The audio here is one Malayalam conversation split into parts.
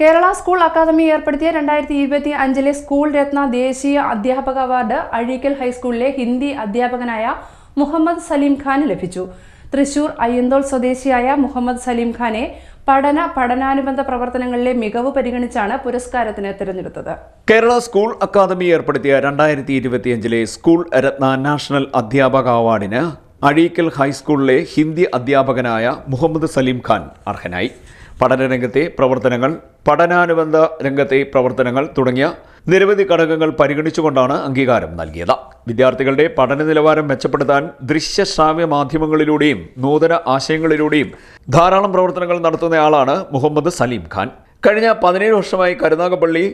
കേരള സ്കൂൾ അക്കാദമി ഏർപ്പെടുത്തിയ രണ്ടായിരത്തി ഇരുപത്തി അഞ്ചിലെ സ്കൂൾ രത്ന ദേശീയ അധ്യാപക അവാർഡ് അഴീക്കൽ ഹൈസ്കൂളിലെ ഹിന്ദി അധ്യാപകനായ മുഹമ്മദ് സലീം ഖാന് ലഭിച്ചു. തൃശൂർ അയ്യന്തോൾ സ്വദേശിയായ മുഹമ്മദ് സലീം ഖാനെ പഠന പഠനാനുബന്ധ പ്രവർത്തനങ്ങളിലെ മികവ് പരിഗണിച്ചാണ് പുരസ്കാരത്തിന് തിരഞ്ഞെടുത്തത്. കേരള സ്കൂൾ അക്കാദമി ഏർപ്പെടുത്തിയ രണ്ടായിരത്തി ഇരുപത്തിയഞ്ചിലെ സ്കൂൾ രത്ന നാഷണൽ അധ്യാപക അവാർഡിന് അഴീക്കൽ ഹൈസ്കൂളിലെ ഹിന്ദി അധ്യാപകനായ മുഹമ്മദ് സലീം ഖാൻ അർഹനായി. പഠനരംഗത്തെ പ്രവർത്തനങ്ങൾ പഠനാനുബന്ധ രംഗത്തെ പ്രവർത്തനങ്ങൾ തുടങ്ങിയ നിരവധി ഘടകങ്ങൾ പരിഗണിച്ചുകൊണ്ടാണ് അംഗീകാരം നൽകിയത്. വിദ്യാർത്ഥികളുടെ പഠന നിലവാരം മെച്ചപ്പെടുത്താൻ ദൃശ്യ ദൃശ്യശ്രാവ്യ മാധ്യമങ്ങളിലൂടെയും നൂതന ആശയങ്ങളിലൂടെയും ധാരാളം പ്രവർത്തനങ്ങൾ നടത്തുന്നയാളാണ് മുഹമ്മദ് സലീം ഖാൻ. കഴിഞ്ഞ പതിനേഴ് വർഷമായി Karunagappally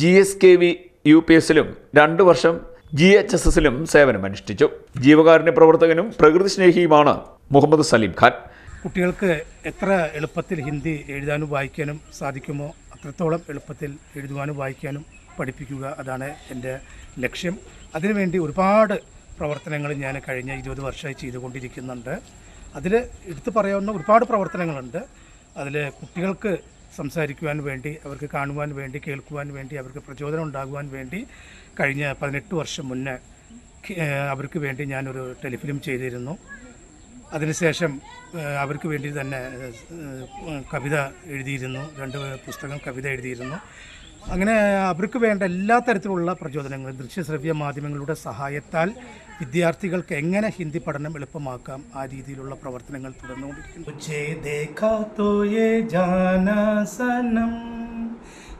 G S K V U P എസിലും രണ്ട് വർഷം ജി എച്ച് എസ് എസിലും സേവനമനുഷ്ഠിച്ചു. ജീവകാരുണ്യ പ്രവർത്തകനും പ്രകൃതി സ്നേഹിയുമാണ് മുഹമ്മദ് സലീം ഖാൻ. കുട്ടികൾക്ക് എത്ര എളുപ്പത്തിൽ ഹിന്ദി എഴുതാനും വായിക്കാനും സാധിക്കുമോ? അത്രത്തോളം എളുപ്പത്തിൽ എഴുതുവാനും വായിക്കാനും പഠിപ്പിക്കുക അതാണ് എന്റെ ലക്ഷ്യം. അതിനുവേണ്ടി ഒരുപാട് പ്രവർത്തനങ്ങൾ ഞാൻ കഴിഞ്ഞ ഇരുപത് വർഷമായി ചെയ്തുകൊണ്ടിരിക്കുന്നുണ്ട്. അതിൽ എടുത്തു പറയാവുന്ന ഒരുപാട് പ്രവർത്തനങ്ങളുണ്ട്. അതിൽ കുട്ടികൾക്ക് സംസാരിക്കുവാൻ വേണ്ടി അവർക്ക് കാണുവാൻ വേണ്ടി കേൾക്കുവാൻ വേണ്ടി അവർക്ക് പ്രചോദനം ഉണ്ടാകുവാൻ വേണ്ടി കഴിഞ്ഞ പതിനെട്ട് വർഷം മുന്നേ അവർക്ക് വേണ്ടി ഞാനൊരു ടെലിഫിലിം ചെയ്തിരുന്നു. അതിനുശേഷം അവർക്ക് വേണ്ടി തന്നെ കവിത എഴുതിയിരുന്നു. രണ്ട് പുസ്തകം കവിത എഴുതിയിരുന്നു. അങ്ങനെ അവർക്ക് വേണ്ട എല്ലാ തരത്തിലുള്ള പ്രചോദനങ്ങളും ദൃശ്യശ്രവ്യ മാധ്യമങ്ങളുടെ സഹായത്താൽ വിദ്യാർത്ഥികൾക്ക് എങ്ങനെ ഹിന്ദി പഠനം എളുപ്പമാക്കാം ആ രീതിയിലുള്ള പ്രവർത്തനങ്ങൾ തുടർന്നുകൊണ്ടിരിക്കുന്നു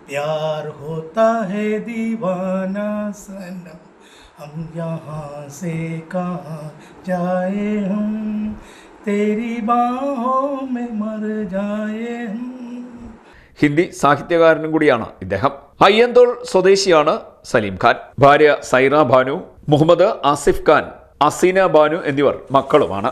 प्यार होता है दीवाना सनम हम यहाँ से कहाँ जाए हम तेरी बाहों में मर जाए हम ഹിന്ദി സാഹിത്യകാരനും കൂടിയാണ് ഇദ്ദേഹം അയ്യന്തോൾ സ്വദേശിയാണ് സലീം ഖാൻ ഭാര്യ സൈറ ബാനു മുഹമ്മദ് ആസിഫ് ഖാൻ അസീന ബാനു എന്നിവർ മക്കളുമാണ്